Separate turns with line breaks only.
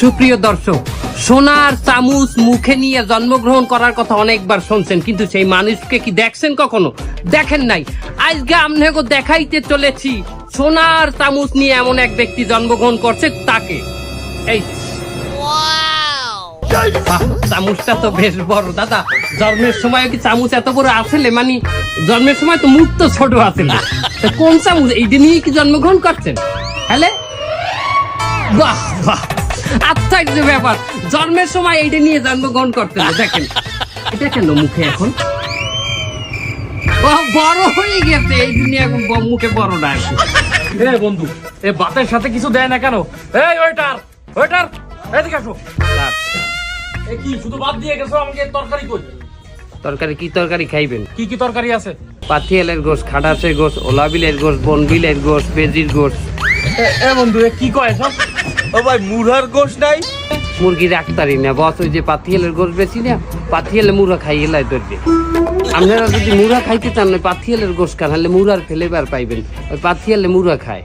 সুপ্রিয় দর্শক সোনার চামুচ মুখে নিয়ে জন্মগ্রহণ করার কথা অনেকবার শুনছেন কিন্তু সেই মানুষকে কি দেখছেন কখনো? দেখেন নাই। আজকে আপনাকে দেখাইতে চলেছি সোনার চামুচ নিয়ে এমন এক ব্যক্তি জন্মগ্রহণ করছে তাকে। এই চামুচটা তো বেশ বড় দাদা। জন্মের সময় কি চামুচ এত বড় আসলে? মানে জন্মের সময় তো মুখ তো ছোট আসলে কোন চামচ? এইটা নিয়ে কি জন্মগ্রহণ করছেন? হ্যালে? বাহ বাহ। আশ্চর্য ব্যাপার। জন্মের সময় এইটা নিয়ে জন্মগ্রহণ করতে হবে, দেখেন। এটা কেন মুখে এখন? বড় হয়ে গেছে এই নিয়ে এখন মুখে বড় না
বন্ধু এ ভাতের সাথে কিছু দেয় না কেন? এই ওয়েটার ওয়েটার এদিকে আসো। এ কি শুধু ভাত দিয়ে গেছো? আমাকে তরকারি কই?
তরকারি কি তরকারি খাইবেন?
কি কি তরকারি আছে?
পাথিয়ালের গোস খাটাসের গোস ওলাবিলের গোস বনবিলের গোস পেজির গোস
এ- এ বন্ধু এ কি কয় সব?
ও ভাই মুরার গোশ নাই?
মুরগি রাখতারি না, বস, ওই যে পাথিয়ালের গোশ বেশি না, পাথিয়ালে মুরা খাই এলাই ধরবে। আপনারা যদি মুরা খাইতে চান না পাথিয়ালের গোশ খান হলে মুরার ফ্লেভার পাইবেন, ওই পাথিয়ালে মুরা খায়।